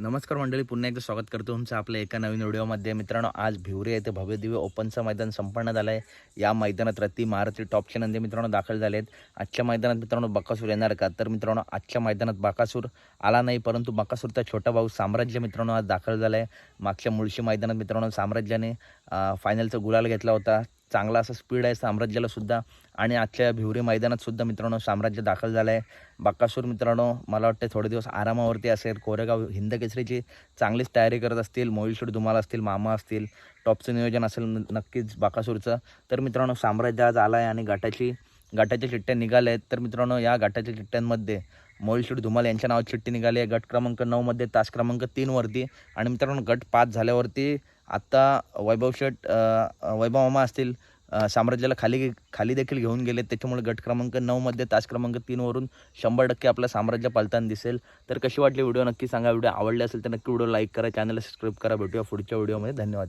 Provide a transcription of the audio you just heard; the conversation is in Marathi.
नमस्कार मंडळी पुन्हा एकदा स्वागत करतो तुमचं आपल्या एका नवीन व्हिडिओमध्ये. मित्रांनो आज भिवरे येथे भव्य दिव्य ओपनचं मैदान संपन्न झालं आहे. या मैदानात रत्ती महारथी टॉपचे नंदी मित्रांनो दाखल झाले आहेत आजच्या मैदानात मित्रांनो बकासूर येणार का? तर मित्रांनो आजच्या मैदानात बकासूर आला नाही परंतु बकासूरचा छोटा भाऊ साम्राज्य मित्रांनो आज दाखल झाला आहे मागच्या मुळशी मैदानात मित्रांनो साम्राज्याने फायनलचा गुलाल घेतला होता. चांगला असा स्पीड आहे साम्राज्याला सुद्धा. आणि आजच्या भिवरी मैदानात सुद्धा मित्रांनो साम्राज्य दाखल झालं आहे बाकासूर मित्रांनो मला वाटतं थोडे दिवस आरामावरती असेल. कोरेगाव हिंद केसरीची चांगलीच तयारी करत असतील. मोईलशूट धुमाल असतील मामा असतील टॉपचं नियोजन असेल न- नक्कीच बाकासूरचं. तर मित्रांनो साम्राज्य आज आला आहे आणि गाठाची गाठाच्या चिठ्ठ्या निघाल्या आहेत तर मित्रांनो या गाठाच्या चिठ्ठ्यांमध्ये मोईलशूट धुमाल यांच्या नावाची चिठ्ठी निघाली आहे. गट क्रमांक नऊमध्ये तास क्रमांक तीनवरती. आणि मित्रांनो गट पाच झाल्यावरती आत्ता वैभव शेट वैभव मामा असतील साम्राज्याला खाली खाली देखील घेऊन गेले त्याच्यामुळे गट क्रमांक नऊमध्ये तास क्रमांक तीनवरून शंभर टक्के आपलं साम्राज्य पालताना दिसेल. तर कशी वाटली व्हिडिओ? नक्की सांगा. व्हिडिओ आवडले असेल तर नक्की व्हिडिओ लाईक करा चॅनलला सबस्क्राईब करा. भेटूया पुढच्या व्हिडिओमध्ये. धन्यवाद.